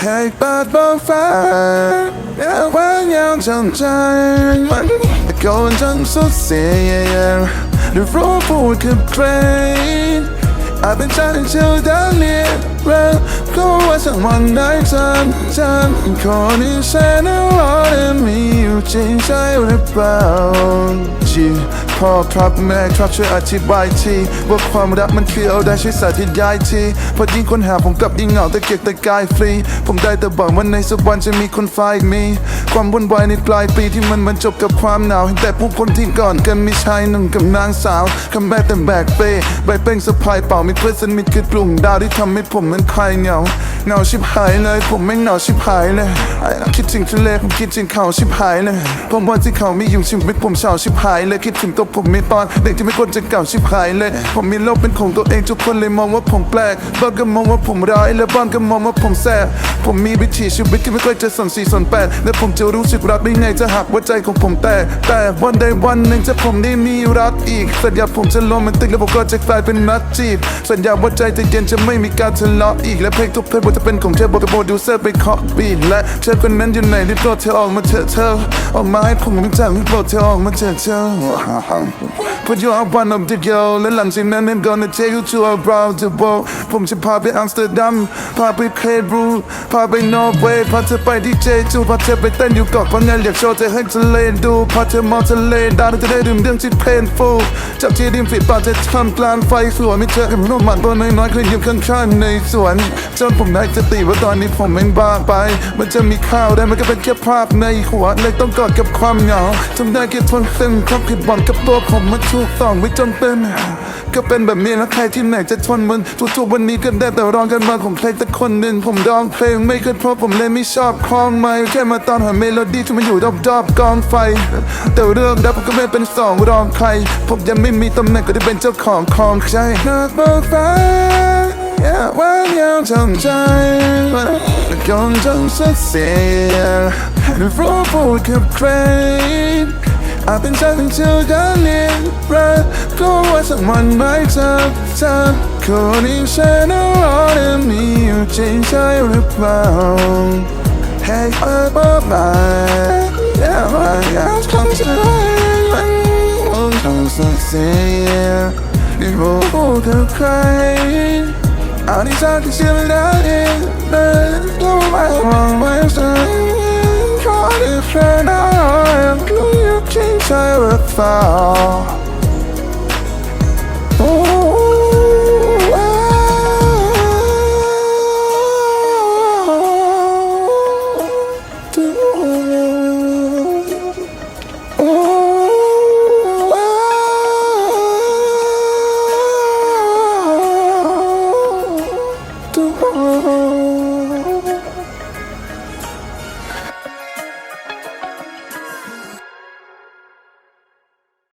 ให้เปิดบนฟ้าอยากว่างยาวจนใจมันตะโกนจนสุดเสียงหรือรู้พูดคือเพลง I've been trying to down here Run, go as someone night time Time Calling saying a lot of me You change I about you พ่อครับแม่ครับช่วยอธิบายทีว่าความรักมันคืออะไรช่วยสาธิตย้ายทีเพราะยิ่งคนหาผมกลับยิ่งเหงาแต่เกียกแต่กายฟรี ผมได้แต่บอกว่าในสักวันจะมีคนไฟมี ความวุ่นวายในปลายปีที่มันบรรจบกับความหนาวเห็นแต่ผู้คนที่ก่อนกันมีชายหนุ่มกับนางสาวคำแบกแต่แบกเป้ใบเป้งสะพายเป่ามีเพื่อนสนิทคือกลุ่มดาวที่ทำให้ผมเหมันใครเหงาเหงาชิบหายเลย ผมไม่เหงาชิบหายเลย ไอ้คิดถึงทะเลผมคิดถึงเขาชิบหายเลยผมวันที่เขาไม่อยู่ชีวิตผมเศร้าชิบหายเลยคิดถึงตัวผมไม่ตอนเด็กที่ไม่ควรจะเก่าชิบหายเลย ผมมีโลกเป็นของตัวเองทุกคนเลยมองว่าผมแปลกบางก็มองว่าผมร้ายและบางก็มองว่าผมแสบผมมีวิถีชีวิตที่ไม่ค่อยจะสนสี่สนแปดและผมจะรู้สึกรักได้ไงจะหักหัวใจของผมแตกแต่วันใดวันหนึ่งจะผมได้มีรักอีก สัญญาผมจะโรแมนติกแล้วผมก็จะกลายเป็นนักจีบ สัญญาว่าใจจะเย็นจะไม่มีการทะเลาะอีกและเพลงทุกเพลงบทจะเป็นของเธอบอกกับโปรดิวเซอร์ไปเคาะบีและเธอคนนั้นอยู่ไหนรีบ โปรดเธอออกมาเถอะเธออกมาให้ผมรู้จักรีบโปรดเธอออกมาเถอเธอ Put you on one of the girl และหลังจากนั้น I'm gonna take you to around the world ผมจะพาไปอัมสเตอร์ดัม พาไปเคดบรูพาไปนอร์เวย์พาเธอไปที่เจจูพาเธอไปเต้นอยู่เกาะพังงานอยากโชว์เธอให้ทะเลดู พาเธอมองทะเลดาวจะได้ดื่มเรื่องที่เพนฟูจากที่ริมฝีปากจะทำกลางไฟสวยไม่เจอกับนุ่มมันตัวน้อยๆเคยยู่ข้างๆในสวนจนผมได้สติว่าตอนนี้ผมไม่บ้าไป มันจะมีข้าวได้มันก็เป็นแค่ภาพในหัวเลยต้องกอดกับความเหงาทำได้แค่ทนซึ่งความผิดหวังกับตัวผมมาถูกต้องไว้จนเป็นก็เป็นแบบนี้แล้วใครที่ไหนจะทนมันทุกๆวันนี้ก็ได้แต่ร้องกันมาของใครแต่คนหนึ่งผมร้องเพลงไม่เคยเพราะผมเลยไม่ชอบคล้องไม้แค่มาตอนหาเมโลดี้ที่มันอยู่รอบๆกองไฟ แต่เรื่องดับผมก็ไม่เป็นสองรองใครผมยังไม่มีตำแหน่งก็ได้เป็นเจ้าของของใจนักบอกฟ้า อยากว่างยาวทำใจแต่ก่อนจงสักเสียรู้พูดกับใคร I've been talking to the right Go with someone my time time Calling shine around in me You change I reply Hey up up my Yeah my God come to Oh come to see You hold the cry เอาที่ชอบที่เชื่อไม่ได้เองเดินรู้ไห